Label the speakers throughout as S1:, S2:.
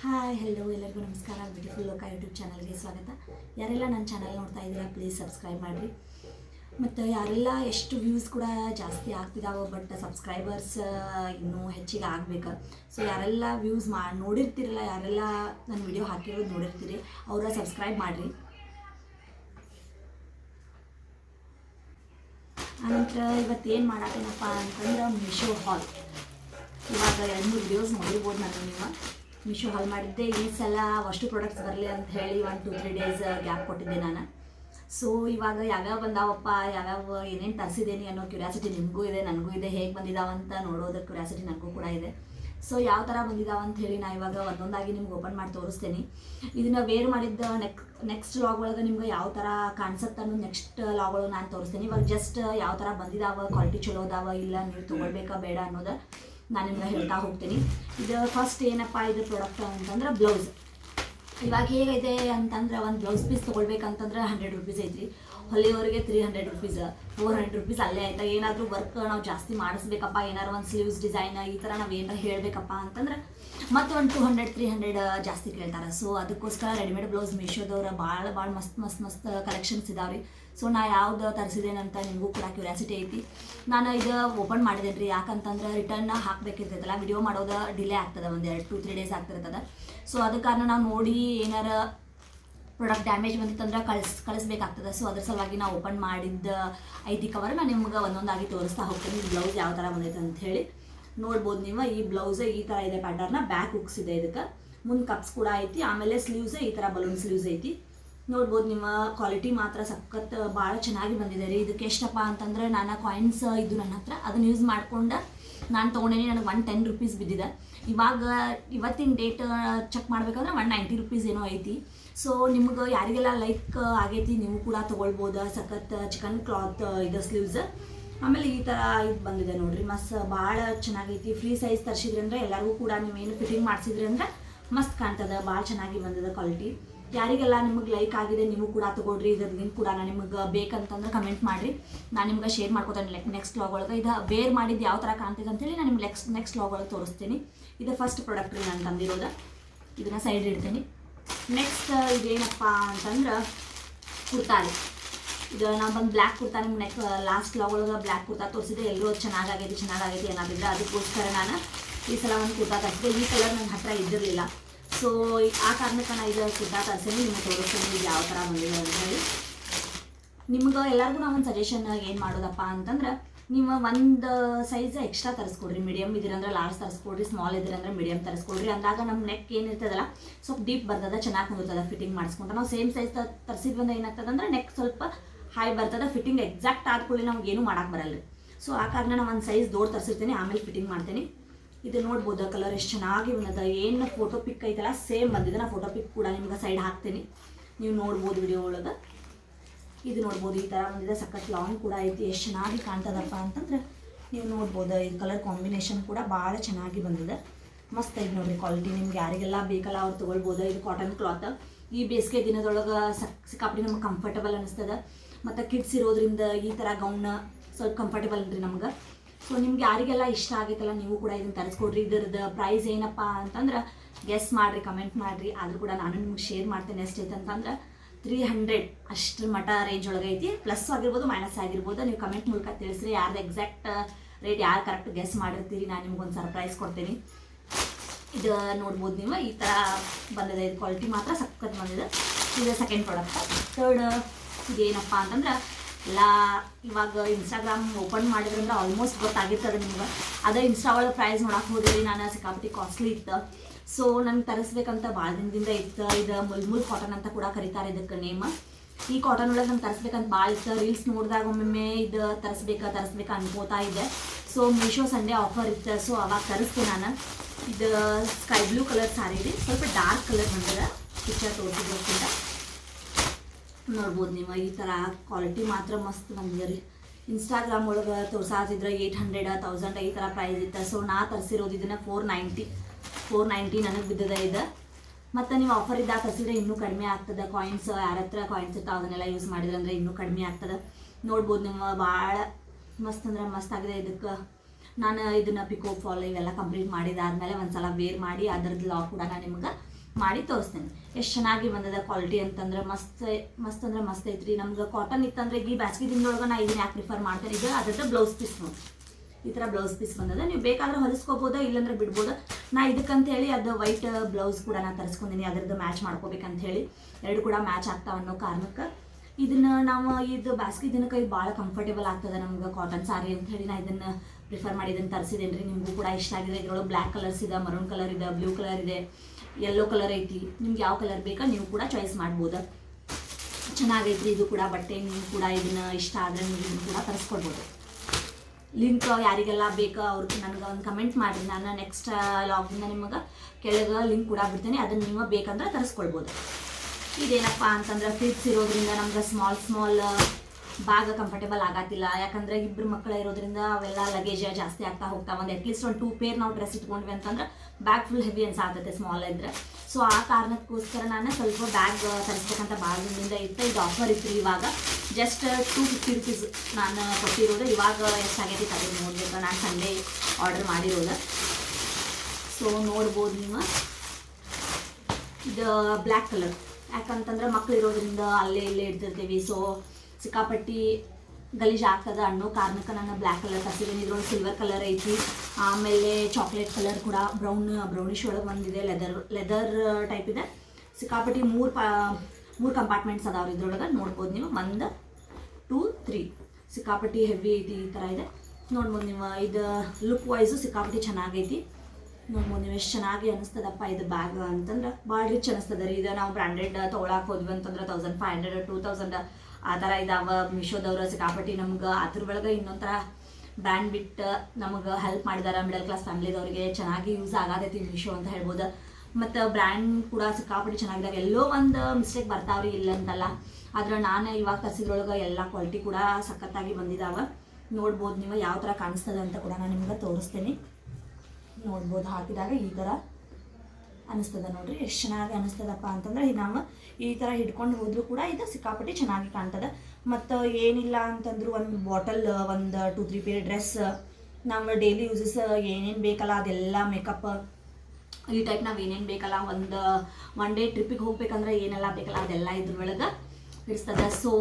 S1: Hi hello ಎಲ್ಲರಿಗೂ ನಮಸ್ಕಾರ. Beautiful ಲೋಕ ಯೂಟ್ಯೂಬ್ ಚಾನಲ್ಗೆ ಸ್ವಾಗತ. ಯಾರೆಲ್ಲ ನನ್ನ ಚಾನಲ್ ನೋಡ್ತಾ ಇದ್ದೀರಾ ಪ್ಲೀಸ್ ಸಬ್ಸ್ಕ್ರೈಬ್ ಮಾಡಿರಿ. ಮತ್ತು ಯಾರೆಲ್ಲ ಎಷ್ಟು ವ್ಯೂಸ್ ಕೂಡ ಜಾಸ್ತಿ ಆಗ್ತಿದಾವೋ ಬಟ್ ಸಬ್ಸ್ಕ್ರೈಬರ್ಸ್ ಇನ್ನೂ ಹೆಚ್ಚಿಗೆ ಆಗಬೇಕು. ಸೊ ಯಾರೆಲ್ಲ ವ್ಯೂಸ್ ಮಾ, ನೋಡಿರ್ತಿರಲ್ಲ, ಯಾರೆಲ್ಲ ನನ್ನ ವಿಡಿಯೋ ಹಾಕಿರೋದು ನೋಡಿರ್ತೀರಿ, ಅವರ ಸಬ್ಸ್ಕ್ರೈಬ್ ಮಾಡಿರಿ. ಆನಂತರ ಏನು ಮಾಡತ್ತೇನಪ್ಪ ಅಂತಂದ್ರೆ ಮಿಶೋ ಹಾಲ್ ಇವಾಗ ಎರಡು ಮೂರು ವಿಡಿಯೋಸ್ ನೋಡಿರ್ಬೋದು ನಾನು ನೀವು. ಮಿಶೋ ಹಾಲ್ ಮಾಡಿದ್ದೆ, ಈ ಸಲ ಅಷ್ಟು ಪ್ರಾಡಕ್ಟ್ಸ್ ಬರಲಿ ಅಂತ ಹೇಳಿ one two three days gap ಕೊಟ್ಟಿದ್ದೆ ನಾನು. ಸೊ ಇವಾಗ ಯಾವ್ಯಾವ ಬಂದಾವಪ್ಪ, ಯಾವ್ಯಾವ ಏನೇನು ತರಿಸಿದ್ದೀನಿ ಅನ್ನೋ ಕ್ಯೂರಿಯಾಸಿಟಿ ನಿಮಗೂ ಇದೆ, ನನಗೂ ಇದೆ, ಹೇಗೆ ಬಂದಿದ್ದಾವಂತ ನೋಡೋದಕ್ಕೆ ಕ್ಯೂರಿಯಾಸಿಟಿ ನನಗೂ ಕೂಡ ಇದೆ. ಸೊ ಯಾವ ಥರ ಬಂದಿದಾವ ಅಂತ ಹೇಳಿ ನಾ ಇವಾಗ ಒಂದೊಂದಾಗಿ ನಿಮ್ಗೆ ಓಪನ್ ಮಾಡಿ ತೋರಿಸ್ತೇನೆ. ಇದನ್ನ ವೇರ್ ಮಾಡಿದ್ದ ನೆಕ್ ನೆಕ್ಸ್ಟ್ ಲಾಗ್ ಒಳಗೆ ನಿಮ್ಗೆ ಯಾವ ಥರ ಕಾಣಿಸುತ್ತೆ ಅನ್ನೋ ನೆಕ್ಸ್ಟ್ ಲಾಗ್ ಒಳಗೆ ನಾನು ತೋರಿಸ್ತೇನೆ. ಇವಾಗ ಜಸ್ಟ್ ಯಾವ ಥರ ಬಂದಿದಾವ ಕ್ವಾಲಿಟಿ ಚಲೋ ಅದಾವ, ಇಲ್ಲ ನೀವು ತೊಗೊಳ್ಬೇಕಾ ಬೇಡ ಅನ್ನೋದು ನಾನು ನಿಮ್ಗೆ ಹೇಳ್ತಾ ಹೋಗ್ತೀನಿ. ಇದು ಫಸ್ಟ್ ಏನಪ್ಪ ಇದು ಪ್ರಾಡಕ್ಟ್ ಅಂತಂದ್ರೆ ಬ್ಲೌಸ್ ಇವಾಗ ಹೇಗಿದೆ ಅಂತಂದ್ರೆ ಒಂದು ಬ್ಲೌಸ್ ಪೀಸ್ ತೊಗೊಳ್ಬೇಕಂತಂದ್ರೆ ಹಂಡ್ರೆಡ್ ರುಪೀಸ್ ಐತ್ರಿ. ಹೊಲಿಯೋರಿಗೆ three hundred rupees four hundred rupees ಅಲ್ಲೇ ಆಯ್ತಾ. ಏನಾದರೂ ವರ್ಕ್ ನಾವು ಜಾಸ್ತಿ ಮಾಡಿಸ್ಬೇಕಪ್ಪ ಏನಾರು ಒಂದು ಸ್ಲೀವ್ಸ್ ಡಿಸೈನ್ ಈ ಥರ ನಾವು ಏನಾರು ಹೇಳಬೇಕಪ್ಪ ಅಂತಂದ್ರೆ ಮತ್ತೆ ಒಂದು ಟೂ ಹಂಡ್ರೆಡ್ ತ್ರೀ ಹಂಡ್ರೆಡ್ ಜಾಸ್ತಿ ಕೇಳ್ತಾರೆ. ಸೊ ಅದಕ್ಕೋಸ್ಕರ ರೆಡಿಮೇಡ್ ಬ್ಲೌಸ್ ಮೀಶೋದವ್ರು ಭಾಳ ಭಾಳ ಮಸ್ತ್ ಮಸ್ತ್ ಮಸ್ತ್ ಕಲೆಕ್ಷನ್ಸ್ ಇದಾವೆ ರೀ ಸೊ ನಾ ಯಾವ್ದು ತರಿಸಿದೇನಂತ ನಿಮಗೂ ಕೂಡ ಕ್ಯೂರಿಯಾಸಿಟಿ ಐತಿ. ನಾನು ಇದು ಓಪನ್ ಮಾಡಿದ್ದೇನೆ ರೀ ಯಾಕಂತಂದ್ರೆ ರಿಟರ್ನ್ ಹಾಕ್ಬೇಕಿರ್ತೈತಲ್ಲ ವಿಡಿಯೋ ಮಾಡೋದು ಡಿಲೇ ಆಗ್ತದೆ, ಒಂದು ಎರಡು ಟು ತ್ರೀ ಡೇಸ್ ಆಗ್ತಿರ್ತದೆ. ಸೊ ಅದ ಕಾರಣ ನಾವು ನೋಡಿ ಏನಾರ ಪ್ರಾಡಕ್ಟ್ ಡ್ಯಾಮೇಜ್ ಬಂದಿತ್ತಂದ್ರೆ ಕಳಿಸ್, ಕಳಿಸ್ಬೇಕಾಗ್ತದೆ. ಸೊ ಅದ್ರ ಸಲುವಾಗಿ ನಾವು ಓಪನ್ ಮಾಡಿದ್ದ ಐತಿ ಕವರ್ ನಾನು ನಿಮ್ಗೆ ಒಂದೊಂದಾಗಿ ತೋರಿಸ್ತಾ ಹೋಗ್ತೀನಿ. ಬ್ಲೌಸ್ ಯಾವ ಥರ ಬಂದೈತೆ ಅಂತ ಹೇಳಿ ನೋಡ್ಬೋದು ನೀವು, ಈ ಬ್ಲೌಸ್ ಈ ಥರ ಇದೆ ಪ್ಯಾಟರ್ನ ಬ್ಯಾಕ್ ಹುಕ್ಸ್ ಇದೆ ಇದಕ್ಕೆ. ಮುಂದೆ ಕಪ್ಸ್ ಕೂಡ ಐತಿ, ಆಮೇಲೆ ಸ್ಲೀವ್ಸ್ ಈ ಥರ ಬಲೂನ್ ಸ್ಲೀವ್ಸ್ ಐತಿ. ನೋಡ್ಬೋದು, ನಿಮ್ಮ ಕ್ವಾಲಿಟಿ ಮಾತ್ರ ಸಖತ್ ಭಾಳ ಚೆನ್ನಾಗಿ ಬಂದಿದೆ ರೀ. ಇದಕ್ಕೆ ಎಷ್ಟಪ್ಪ ಅಂತಂದ್ರೆ ನಾನು ಕಾಯಿನ್ಸ್ ಇದು ನನ್ನ ಹತ್ರ. ಅದನ್ನ ಯೂಸ್ ಮಾಡ್ಕೊಂಡು ನಾನು ತೊಗೊಂಡೇನಿ ನನಗೆ ಒನ್ ಟೆನ್ ರುಪೀಸ್ ಬಿದ್ದಿದೆ. ಇವಾಗ ಇವತ್ತಿನ ಡೇಟ್ ಚೆಕ್ ಮಾಡ್ಬೇಕಂದ್ರೆ ಒನ್ ನೈಂಟಿ ರುಪೀಸ್ ಏನೋ ಐತಿ. ಸೊ ನಿಮ್ಗೆ ಯಾರಿಗೆಲ್ಲ ಲೈಕ್ ಆಗೈತಿ ನೀವು ಕೂಡ ತೊಗೊಳ್ಬೋದು ಸಖತ್ ಚಿಕನ್ ಕ್ಲಾತ್ ಇದು ಸ್ಲೀವ್ಸ್ ಆಮೇಲೆ ಈ ಥರ ಇದು ಬಂದಿದೆ ನೋಡಿರಿ, ಮಸ್ತ್, ಭಾಳ ಚೆನ್ನಾಗೈತಿ. ಫ್ರೀ ಸೈಜ್ ತರಿಸಿದ್ರಿ ಅಂದರೆ ಎಲ್ಲರಿಗೂ ಕೂಡ ನೀವೇನು ಫಿಟ್ಟಿಂಗ್ ಮಾಡಿಸಿದ್ರಿ ಅಂದರೆ ಮಸ್ತ್ ಕಾಣ್ತದೆ, ಭಾಳ ಚೆನ್ನಾಗಿ ಬಂದಿದೆ ಕ್ವಾಲಿಟಿ ಯಾರಿಗೆಲ್ಲ ನಿಮಗೆ ಲೈಕ್ ಆಗಿದೆ, ನೀವು ಕೂಡ ತಗೊಳ್ರಿ ಇದ್ರಿಂದ ಕೂಡ ನಾನು ನಿಮಗೆ ಬೇಕಂತಂದ್ರೆ ಕಮೆಂಟ್ ಮಾಡಿರಿ. ನಾನು ನಿಮ್ಗೆ ಶೇರ್ ಮಾಡ್ಕೊತೇನೆ ನೆಕ್ಸ್ಟ್ ಲಾಗ್ ಒಳಗೆ. ಇದು ಬೇರ್ ಮಾಡಿದ್ದು ಯಾವ ಥರ ಕಾಣ್ತಿದೆ ಅಂತೇಳಿ ನಾನು ನಿಮ್ಗೆ ನೆಕ್ಸ್ಟ್ ನೆಕ್ಸ್ಟ್ ಲಾಗ್ ಒಳಗೆ ತೋರಿಸ್ತೀನಿ. ಇದು ಫಸ್ಟ್ ಪ್ರಾಡಕ್ಟ್ ರೀ ನಾನು ತಂದಿರೋದು. ಇದನ್ನು ಸೈಡ್ ಇಡ್ತೀನಿ. ನೆಕ್ಸ್ಟ್ ಇದೇನಪ್ಪ ಅಂತಂದ್ರೆ ಕುರ್ತಾ ರೀ ಇದು ನಾನು ಬಂದು ಬ್ಲ್ಯಾಕ್ ಕುರ್ತಾ ನಿಮ್ಗೆ ನೆಕ್ ಲಾಸ್ಟ್ ಲಾಗ್ ಒಳಗೆ ಬ್ಲ್ಯಾಕ್ ಕುರ್ತಾ ತೋರಿಸಿದೆ ಎಲ್ಲರೂ ಚೆನ್ನಾಗಾಗೈತಿ ಚೆನ್ನಾಗಾಗೈತಿ ಏನಾದಿದ್ರೆ ಅದಕ್ಕೋಸ್ಕರ ನಾನು ಈ ಸಲ ಒಂದು ಕುರ್ತಾ ತರಿಸಿದೆ ಈ ಕಲರ್ ನನ್ನ ಹತ್ರ ಇದ್ದಿರಲಿಲ್ಲ. ಸೊ ಆ ಕಾರಣಕ್ಕೆ ನಾನು ಇದು ಸಿದ್ಧಾರ್ಥ ತರಿಸೀನಿ ನಿಮ್ಗೆ ತೋರಿಸ್ತೀನಿ ಇದು ಯಾವ ಥರ ಬಂದಿದೆ ಅಂತ ಹೇಳಿ. ನಿಮ್ಗೆ ಎಲ್ಲರಿಗೂ ನಾವು ಒಂದು ಸಜೆಷನ್ ಏನು ಮಾಡೋದಪ್ಪ ಅಂತಂದ್ರೆ, ನೀವು ಒಂದು ಸೈಜ್ ಎಕ್ಸ್ಟ್ರಾ ತರಿಸ್ಕೊಡ್ರಿ ಮೀಡಿಯಮ್ ಇದ್ರಂದ್ರೆ ಲಾರ್ಜ್ ತರಿಸ್ಕೊಡ್ರಿ ಸ್ಮಾಲ್ ಇದ್ರಂದ್ರೆ ಮೀಡಿಯಮ್ ತರಿಸ್ಕೊಡ್ರಿ, ಅಂದಾಗ ನಮ್ಮ ನೆಕ್ ಏನಿರ್ತದಲ್ಲ ಸ್ವಲ್ಪ ಡೀಪ್ ಬರ್ತದ, ಚೆನ್ನಾಗಿ ಕುಂದಿರ್ತದ ಫಿಟ್ಟಿಂಗ್ ಮಾಡಿಸ್ಕೊಂಡ್ರೆ ನಾವು ಸೇಮ್ ಸೈಜ್ ತರಿಸಿದ್ವಿ ಅಂದ್ರೆ ಏನಾಗ್ತದೆ ಅಂದ್ರೆ ನೆಕ್ ಸ್ವಲ್ಪ ಹೈ ಬರ್ತದ ಫಿಟ್ಟಿಂಗ್ ಎಕ್ಸಾಕ್ಟ್ ಆದ್ಕೊಳ್ಳಿ ನಮ್ಗೆ ಏನು ಮಾಡಕ್ಕೆ ಬರಲ್ಲ ಸೊ ಆ ಕಾರಣ ನಾನು ಒಂದು ಸೈಜ್ ದೊಡ್ಡ ತರಿಸಿರ್ತೀನಿ, ಆಮೇಲೆ ಫಿಟ್ಟಿಂಗ್ ಮಾಡ್ತೀನಿ. ಇದು ನೋಡ್ಬೋದು ಕಲರ್ ಎಷ್ಟು ಚೆನ್ನಾಗಿ ಬಂದದ ಏನು ಫೋಟೋ ಪಿಕ್ ಐತಲ್ಲ ಸೇಮ್ ಬಂದಿದೆ. ನಾ ಫೋಟೋ ಪಿಕ್ ಕೂಡ ನಿಮ್ಗೆ ಸೈಡ್ ಹಾಕ್ತೀನಿ. ನೀವು ನೋಡ್ಬೋದು ವಿಡಿಯೋ ಒಳಗೆ. ಇದು ನೋಡ್ಬೋದು, ಈ ಥರ ಬಂದಿದೆ. ಸಖತ್ ಲಾಂಗ್ ಕೂಡ ಐತಿ. ಎಷ್ಟು ಚೆನ್ನಾಗಿ ಕಾಣ್ತದಪ್ಪ ಅಂತಂದ್ರೆ, ನೀವು ನೋಡ್ಬೋದು ಇದು ಕಲರ್ ಕಾಂಬಿನೇಷನ್ ಕೂಡ ಭಾಳ ಚೆನ್ನಾಗಿ ಬಂದಿದೆ. ಮಸ್ತ್ ಐತೆ ನೋಡಿರಿ ಕ್ವಾಲಿಟಿ ನಿಮ್ಗೆ ಯಾರಿಗೆಲ್ಲ ಬೇಕಲ್ಲ ಅವ್ರು ತೊಗೊಳ್ಬೋದು. ಇದು ಕಾಟನ್ ಕ್ಲಾತ್ ಈ ಬೇಸಿಗೆ ದಿನದೊಳಗೆ ಸಕ್ ಸಿಕ್ಕಾಪಡಿ ನಮ್ಗೆ ಕಂಫರ್ಟಬಲ್ ಅನಿಸ್ತದೆ. ಮತ್ತು ಕಿಡ್ಸ್ ಇರೋದ್ರಿಂದ ಈ ಥರ ಗೌನ್ ಸ್ವಲ್ಪ ಕಂಫರ್ಟಬಲ್ ರೀ ನಮ್ಗೆ. ಸೊ ನಿಮ್ಗೆ ಯಾರಿಗೆಲ್ಲ ಇಷ್ಟ ಆಗೈತಲ್ಲ, ನೀವು ಕೂಡ ಇದನ್ನು ತರಿಸ್ಕೊಡ್ರಿ. ಇದ್ರದ್ದು ಪ್ರೈಸ್ ಏನಪ್ಪ ಅಂತಂದ್ರೆ ಗೆಸ್ ಮಾಡಿರಿ ಕಮೆಂಟ್ ಮಾಡಿರಿ. ಆದರೂ ಕೂಡ ನಾನು ನಿಮ್ಗೆ ಶೇರ್ ಮಾಡ್ತೇನೆ ಎಷ್ಟೈತೆ ಅಂತಂದ್ರೆ ತ್ರೀ ಹಂಡ್ರೆಡ್ ಅಷ್ಟು ಮಠ ರೇಂಜ್ ಒಳಗೆ ಐತಿ. ಪ್ಲಸ್ ಆಗಿರ್ಬೋದು ಮೈನಸ್ ಆಗಿರ್ಬೋದು. ನೀವು ಕಮೆಂಟ್ ಮೂಲಕ ತಿಳಿಸ್ರಿ, ಯಾರ್ದು ಎಕ್ಸಾಕ್ಟ್ ರೇಟ್ ಯಾರು ಕರೆಕ್ಟ್ ಗೆಸ್ ಮಾಡಿರ್ತೀರಿ, ನಾನು ನಿಮ್ಗೊಂದು ಸರ್ಪ್ರೈಸ್ ಕೊಡ್ತೀನಿ. ಇದು ನೋಡ್ಬೋದು ನೀವು, ಈ ಥರ ಬಂದಿದೆ. ಇದು ಕ್ವಾಲಿಟಿ ಮಾತ್ರ ಸಖತ್ ಬಂದಿದೆ. ಇದು ಸೆಕೆಂಡ್ ಪ್ರಾಡಕ್ಟ್ ಥರ್ಡ್ ಇದೇನಪ್ಪ ಅಂತಂದ್ರೆ ಎಲ್ಲ ಇವಾಗ ಇನ್ಸ್ಟಾಗ್ರಾಮ್ ಓಪನ್ ಮಾಡಿದ್ರಿಂದ ಆಲ್ಮೋಸ್ಟ್ ಗೊತ್ತಾಗಿರ್ತದೆ ನಿಮ್ಗೆ. ಅದೇ ಇನ್ಸ್ಟಾ ಒಳಗೆ ಪ್ರೈಸ್ ನೋಡಕ್ಕೆ ಹೋದ್ರಿ, ನಾನು ಸಿಕ್ಕಾಪಟ್ಟಿ ಕಾಸ್ಟ್ಲಿ ಇತ್ತು. ಸೊ ನಂಗೆ ತರಿಸ್ಬೇಕಂತ ಭಾಳ ದಿನದಿಂದ ಇತ್ತು. ಇದು ಮುಲ್ಮುಲ್ ಕಾಟನ್ ಅಂತ ಕೂಡ ಕರೀತಾರೆ ಇದಕ್ಕೆ ನೇಮ್ ಈ ಕಾಟನ್ ಒಳಗೆ ನಂಗೆ ತರಿಸ್ಬೇಕಂತ ಭಾಳ ಇತ್ತು. ರೀಲ್ಸ್ ನೋಡಿದಾಗ ಒಮ್ಮೊಮ್ಮೆ ಇದು ತರಿಸ್ಬೇಕಾ ತರಿಸ್ಬೇಕಾ ಅನ್ಕೋತಾ ಇದೆ ಸೊ ಮೀಶೋ ಸಂಡೇ ಆಫರ್ ಇತ್ತು. ಸೊ ಅವಾಗ ತರಿಸ್ದೆ ನಾನು. ಇದು ಸ್ಕೈ ಬ್ಲೂ ಕಲರ್ ಸಾರಿ ರೀ. ಸ್ವಲ್ಪ ಡಾರ್ಕ್ ಕಲರ್ ಬಂದಿದೆ. ಪಿಕ್ಚರ್ ತೋರಿಸಿದ್ರಕ್ಕಿಂತ ನೋಡ್ಬೋದು ನೀವು, ಈ ಥರ ಕ್ವಾಲಿಟಿ ಮಾತ್ರ ಮಸ್ತ್ ಬಂದಿದೆ ರೀ. ಇನ್ಸ್ಟಾಗ್ರಾಮ್ ಒಳಗೆ ತೋರ್ಸಾತಿದ್ರೆ ಏಯ್ಟ್ ಹಂಡ್ರೆಡ್ ತೌಸಂಡ್ ಈ ಥರ ಪ್ರೈಸ್ ಇತ್ತು. ಸೊ ನಾ ತರಿಸಿರೋದು ಇದನ್ನು ಫೋರ್ ನೈಂಟಿ ಫೋರ್ ನೈಂಟಿ ನನಗೆ ಬಿದ್ದದ ಇದು. ಮತ್ತು ನೀವು ಆಫರ್ ಇದ್ದಾಗ ತರಿಸಿದ್ರೆ ಇನ್ನೂ ಕಡಿಮೆ ಆಗ್ತದೆ. ಕಾಯಿನ್ಸ್ ಯಾರ ಹತ್ರ ಕಾಯಿನ್ಸ್ ಇರ್ತಾವೆ ಅದನ್ನೆಲ್ಲ ಯೂಸ್ ಮಾಡಿದ್ರೆ ಅಂದರೆ ಇನ್ನೂ ಕಡಿಮೆ ಆಗ್ತದೆ. ನೋಡ್ಬೋದು ನಿಮ್ಮ ಭಾಳ ಮಸ್ತ್ ಅಂದ್ರೆ ಮಸ್ತ್ ಆಗಿದೆ ಇದಕ್ಕೆ. ನಾನು ಇದನ್ನು ಪಿಕೋ ಫಾಲ್ ಇವೆಲ್ಲ ಕಂಪ್ಲೀಟ್ ಮಾಡಿದಾದಮೇಲೆ ಒಂದು ಸಲ ವೇರ್ ಮಾಡಿ, ಅದರದ್ದು ಲಾಗ್ ಕೂಡ ನಾನು ನಿಮ್ಗೆ ಮಾಡಿ ತೋರಿಸ್ತೇನೆ. ಎಷ್ಟು ಚೆನ್ನಾಗಿ ಬಂದದ ಕ್ವಾಲಿಟಿ ಅಂತಂದ್ರೆ ಮಸ್ತ್ ಮಸ್ತ್ ಅಂದ್ರೆ ಮಸ್ತ್ ಐತ್ರಿ. ನಮ್ಗೆ ಕಾಟನ್ ಇತ್ತಂದ್ರೆ ಈ ಬ್ಯಾಸ್ಗಿ ದಿನದೊಳಗೆ ನಾ ಇದನ್ನ ಯಾಕೆ ಪ್ರಿಫರ್ ಮಾಡ್ತೇನೆ? ಈಗ ಅದ್ರದ್ದು ಬ್ಲೌಸ್ ಪೀಸ್ ನೋಡಿ. ಈ ಥರ ಬ್ಲೌಸ್ ಪೀಸ್ ಬಂದದ. ನೀವು ಬೇಕಾದ್ರೆ ಹೊಲಿಸ್ಕೋಬೋದ ಇಲ್ಲಾಂದ್ರೆ ಬಿಡ್ಬೋದು? ನಾ ಇದಕ್ಕಂತ ಹೇಳಿ ಅದು ವೈಟ್ ಬ್ಲೌಸ್ ಕೂಡ ನಾನು ತರಿಸ್ಕೊಂಡಿನಿ. ಅದ್ರದ್ದು ಮ್ಯಾಚ್ ಮಾಡ್ಕೋಬೇಕಂತ ಹೇಳಿ ಎರಡು ಕೂಡ ಮ್ಯಾಚ್ ಆಗ್ತಾವ ಅನ್ನೋ ಕಾರಣಕ್ಕೆ ಇದನ್ನ ನಾವು, ಇದು ಬ್ಯಾಸ್ಗಿ ದಿನಕ್ಕೆ ಇದು ಭಾಳ ಕಂಫರ್ಟೇಬಲ್ ಆಗ್ತದೆ ನಮ್ಗೆ ಕಾಟನ್ ಸಾರಿ ಅಂತ ಹೇಳಿ ನಾ ಇದನ್ನ ಪ್ರಿಫರ್ ಮಾಡಿದ್ದನ್ನು ತರಿಸಿದ್ದೇನೆ ರೀ ನಿಮಗೂ ಕೂಡ ಇಷ್ಟ ಆಗಿದೆ. ಇದ್ರೊಳಗೆ ಬ್ಲ್ಯಾಕ್ ಕಲರ್ಸ್ ಇದೆ, ಮರೂನ್ ಕಲರ್ ಇದೆ, ಬ್ಲೂ ಕಲರ್ ಇದೆ, ಯೆಲ್ಲೋ ಕಲರ್ ಐತಿ. ನಿಮ್ಗೆ ಯಾವ ಕಲರ್ ಬೇಕಾ ನೀವು ಕೂಡ ಚಾಯ್ಸ್ ಮಾಡ್ಬೋದು. ಚೆನ್ನಾಗೈತ್ರಿ ಇದು ಕೂಡ, ಬಟ್ಟೆ ನೀವು ಕೂಡ ಇದನ್ನ ಇಷ್ಟ ಆದರೆ ನೀವು ಇದನ್ನು ಕೂಡ ತರಿಸ್ಕೊಡ್ಬೋದು ಲಿಂಕ್ ಯಾರಿಗೆಲ್ಲ ಬೇಕಾ ಅವ್ರಿಗೆ ನನಗೆ ಒಂದು ಕಮೆಂಟ್ ಮಾಡಿರಿ. ನಾನು ನೆಕ್ಸ್ಟ್ ಲಾಗಿಂದ ನಿಮಗೆ ಕೆಳಗೆ ಲಿಂಕ್ ಕೂಡ ಬಿಡ್ತೀನಿ. ಅದನ್ನು ನೀವು ಬೇಕಂದ್ರೆ ತರಿಸ್ಕೊಳ್ಬೋದು. ಇದೇನಪ್ಪ ಅಂತಂದ್ರೆ ಫ್ರಿಡ್ಸ್ ಇರೋದ್ರಿಂದ ನಮ್ಗೆ ಸ್ಮಾಲ್ ಸ್ಮಾಲ್ ಭಾಗ ಕಂಫರ್ಟೇಬಲ್ ಆಗತ್ತಿಲ್ಲ. ಯಾಕಂದ್ರೆ ಇಬ್ಬರು ಮಕ್ಕಳು ಇರೋದ್ರಿಂದ ಅವೆಲ್ಲ ಲಗೇಜ್ ಜಾಸ್ತಿ ಆಗ್ತಾ ಹೋಗ್ತಾ ಒಂದು ಅಟ್ಲೀಸ್ಟ್ ಒಂದು ಟೂ ಪೇರ್ ನಾವು ಡ್ರೆಸ್ ಇಟ್ಕೊಂಡ್ವಿ ಅಂತಂದ್ರೆ ಬ್ಯಾಗ್ ಫುಲ್ ಹೆವಿ ಅನ್ಸಾತೈತೆ ಸ್ಮಾಲ್ ಇದ್ರೆ. ಸೊ ಆ ಕಾರಣಕ್ಕೋಸ್ಕರ ನಾನು ಸ್ವಲ್ಪ ಬ್ಯಾಗ್ ತರಿಸ್ಬೇಕಂತ ಭಾಳ ಇತ್ತು ಇದು ಆಫರ್ ಇತ್ತು ಇವಾಗ. ಜಸ್ಟ್ ಟೂ ಫಿಫ್ಟಿ ರುಪೀಸ್ ನಾನು ಕೊಟ್ಟಿರೋದು. ಇವಾಗ ಎಷ್ಟಾಗೈತಿ ತಗೊಂಡು ನೋಡಬೇಕು. ನಾನು ಸಂಡೇ ಆರ್ಡರ್ ಮಾಡಿರೋದು. ಸೊ ನೋಡ್ಬೋದು ನೀವು. ಇದು ಬ್ಲ್ಯಾಕ್ ಕಲರ್ ಯಾಕಂತಂದ್ರೆ ಮಕ್ಕಳು ಇರೋದ್ರಿಂದ ಅಲ್ಲೇ ಇಲ್ಲೇ ಇಡ್ತಿರ್ತೀವಿ ಸೊ ಸಿಕ್ಕಾಪಟ್ಟಿ ಗಲೀಜ್ ಆಗ್ತದ ಅನ್ನೋ ಕಾರಣಕ್ಕೆ ನಾನು ಬ್ಲ್ಯಾಕ್ ಕಲರ್ ತರಿಸಿದ್ದೀನಿ ಇದ್ರೊಳಗೆ ಸಿಲ್ವರ್ ಕಲರ್ ಐತಿ. ಆಮೇಲೆ ಚಾಕ್ಲೇಟ್ ಕಲರ್ ಕೂಡ ಬ್ರೌನ್ ಬ್ರೌನಿಶ್ ಒಳಗೆ ಒಂದಿದೆ ಲೆದರ್ ಲೆದರ್ ಟೈಪ್ ಇದೆ. ಸಿಕ್ಕಾಪಟ್ಟಿ ಮೂರು ಮೂರು ಕಂಪಾರ್ಟ್ಮೆಂಟ್ಸ್ ಅದಾವ್ರಿ ಇದ್ರೊಳಗೆ. ನೋಡ್ಬೋದು ನೀವು. ಒಂದು ಟೂ ತ್ರೀ ಸಿಕ್ಕಾಪಟ್ಟಿ ಹೆವಿ ಐತಿ ಈ ಥರ ಇದೆ. ನೋಡ್ಬೋದು ನೀವು. ಇದು ಲುಕ್ ವೈಸು ಸಿಕ್ಕಾಪಟ್ಟಿ ಚೆನ್ನಾಗೈತಿ. ನೋಡ್ಬೋದು ನೀವು ಎಷ್ಟು ಚೆನ್ನಾಗಿ ಅನಿಸ್ತದಪ್ಪ ಇದು ಬ್ಯಾಗ್ ಅಂತಂದ್ರೆ. ಭಾಳ ರಿಚ್ ಅನಿಸ್ತದ ರೀ. ಇದು ನಾವು ಬ್ರ್ಯಾಂಡೆಡ್ ತೊಗೊಳಕ್ಕೆ ಹೋದ್ವಿ ಅಂತಂದ್ರೆ thousand five hundred two thousand ಆ ಥರ ಇದಾವ. ಮೀಶೋದವ್ರು ಸಿಕ್ಕಾಪಟ್ಟಿ ನಮ್ಗೆ ಅದ್ರ ಒಳಗೆ ಇನ್ನೊಂಥರ ಬ್ರ್ಯಾಂಡ್ ಬಿಟ್ಟು ನಮಗೆ ಹೆಲ್ಪ್ ಮಾಡಿದಾರೆ. ಮಿಡಲ್ ಕ್ಲಾಸ್ ಫ್ಯಾಮಿಲಿದವ್ರಿಗೆ ಚೆನ್ನಾಗಿ ಯೂಸ್ ಆಗತೈತಿ ಮೀಶೋ ಅಂತ ಹೇಳ್ಬೋದು. ಮತ್ತು ಬ್ರ್ಯಾಂಡ್ ಕೂಡ ಸಿಕ್ಕಾಪಟ್ಟಿ ಚೆನ್ನಾಗಿದ್ದಾವೆ ಎಲ್ಲೋ ಒಂದು ಮಿಸ್ಟೇಕ್ ಬರ್ತಾವ್ರಿ ಇಲ್ಲ ಅಂತಲ್ಲ. ಆದ್ರೆ ನಾನು ಇವಾಗ ತರಿಸಿದ್ರೊಳಗೆ ಎಲ್ಲ ಕ್ವಾಲಿಟಿ ಕೂಡ ಸಖತ್ತಾಗಿ ಬಂದಿದ್ದಾವೆ ನೋಡ್ಬೋದು ನೀವು ಯಾವ ಥರ ಕಾಣಿಸ್ತದೆ ಅಂತ ಕೂಡ ನಾನು ನಿಮ್ಗೆ ತೋರಿಸ್ತೀನಿ. ನೋಡ್ಬೋದು ಹಾಕಿದಾಗ ಈ ಥರ ಅನಿಸ್ತದ ನೋಡ್ರಿ, ಎಷ್ಟು ಚೆನ್ನಾಗಿ ಅನಿಸ್ತದಪ್ಪ ಅಂತಂದ್ರೆ ನಾವು ಈ ಥರ ಹಿಡ್ಕೊಂಡು ಹೋದ್ರೂ ಕೂಡ ಇದು ಸಿಕ್ಕಾಪಟ್ಟಿ ಚೆನ್ನಾಗಿ ಕಾಣ್ತದ. ಮತ್ತು ಏನಿಲ್ಲ ಅಂತಂದ್ರು ಒಂದು ಬಾಟಲ್ ಒಂದು ಟೂ ತ್ರೀ ಪೇರ್ ಡ್ರೆಸ್ ನಾವು ಡೈಲಿ ಯೂಸಸ್ ಏನೇನು ಬೇಕಲ್ಲ, ಅದೆಲ್ಲ ಮೇಕಪ್ ಈ ಟೈಪ್ ನಾವು ಏನೇನು ಬೇಕಲ್ಲ, ಒಂದು ಒನ್ ಡೇ ಟ್ರಿಪ್ಪಿಗೆ ಹೋಗ್ಬೇಕಂದ್ರೆ ಏನೆಲ್ಲ ಬೇಕಲ್ಲ, ಅದೆಲ್ಲ ಇದ್ರೊಳಗೆ ಇಡಿಸ್ತದೆ ಸೊ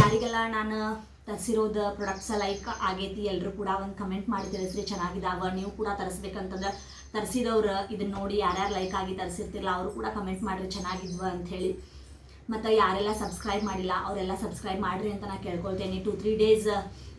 S1: ಯಾರಿಗೆಲ್ಲ ನಾನು ತರಿಸಿರೋದು ಪ್ರಾಡಕ್ಟ್ಸ್ ಲೈಕ್ ಆಗೈತಿ ಎಲ್ಲರೂ ಕೂಡ ಒಂದು ಕಮೆಂಟ್ ಮಾಡಿ ತಿಳಿಸ್ರಿ, ಚೆನ್ನಾಗಿದಾವ, ನೀವು ಕೂಡ ತರಿಸ್ಬೇಕಂತಂದ್ರೆ ತರಿಸಿದವ್ರು ಇದನ್ನ ನೋಡಿ ಯಾರ್ಯಾರು ಲೈಕ್ ಆಗಿ ತರಿಸಿರ್ತಿರಲ್ಲ ಅವರು ಕೂಡ ಕಮೆಂಟ್ ಮಾಡಿರಿ ಚೆನ್ನಾಗಿದ್ವ ಅಂತ ಹೇಳಿ. ಮತ್ತು ಯಾರೆಲ್ಲ ಸಬ್ಸ್ಕ್ರೈಬ್ ಮಾಡಿಲ್ಲ, ಅವರೆಲ್ಲ ಸಬ್ಸ್ಕ್ರೈಬ್ ಮಾಡಿರಿ ಅಂತ ನಾನು ಕೇಳ್ಕೊಳ್ತೇನೆ. ಟು ತ್ರೀ ಡೇಸ್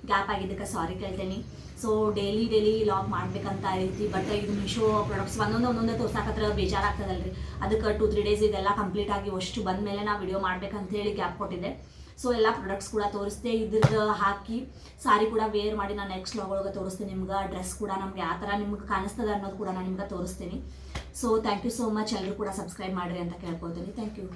S1: ಗ್ಯಾಪ್ ಆಗಿದ್ದಕ್ಕೆ ಸಾರಿ ಕೇಳ್ತೇನೆ. ಸೊ ಡೈಲಿ ಡೈಲಿ ಲಾಗ್ ಮಾಡಬೇಕಂತ ಐತಿ ಬಟ್ ಇದು ಮೀಶೋ ಪ್ರಾಡಕ್ಟ್ಸ್ ಒಂದೊಂದು ಒಂದೊಂದೇ ತೋರ್ಸಾಕತ್ರ ಬೇಜಾರಾಗ್ತದಲ್ರಿ ಅದಕ್ಕೆ ಟು ತ್ರೀ ಡೇಸ್ ಇದೆಲ್ಲ ಕಂಪ್ಲೀಟ್ ಆಗಿ ಅಷ್ಟು ಬಂದ ಮೇಲೆ ನಾ ವಿಡಿಯೋ ಮಾಡ್ಬೇಕಂತ ಹೇಳಿ ಗ್ಯಾಪ್ ಕೊಟ್ಟಿದ್ದೆ. ಸೊ ಎಲ್ಲ ಪ್ರಾಡಕ್ಟ್ಸ್ ಕೂಡ ತೋರಿಸ್ದೆ ಇದ್ರದ್ದು ಹಾಕಿ ಸಾರಿ ಕೂಡ ವೇರ್ ಮಾಡಿ ನಾನು ನೆಕ್ಸ್ಟ್ ಲಾಗ್ ಒಳಗೆ ತೋರಿಸ್ತೀನಿ ನಿಮ್ಗೆ. ಡ್ರೆಸ್ ಕೂಡ ನಮ್ಗೆ ಯಾವ ಥರ ನಿಮ್ಗೆ ಕಾಣಿಸ್ತದೆ ಅನ್ನೋದು ಕೂಡ ನಾನು ನಿಮ್ಗೆ ತೋರಿಸ್ತೀನಿ. So thank you so much ಎಲ್ಲರೂ ಕೂಡ ಸಬ್ಸ್ಕ್ರೈಬ್ ಮಾಡಿರಿ ಅಂತ ಕೇಳ್ಕೊತೀನಿ ಥ್ಯಾಂಕ್ ಯು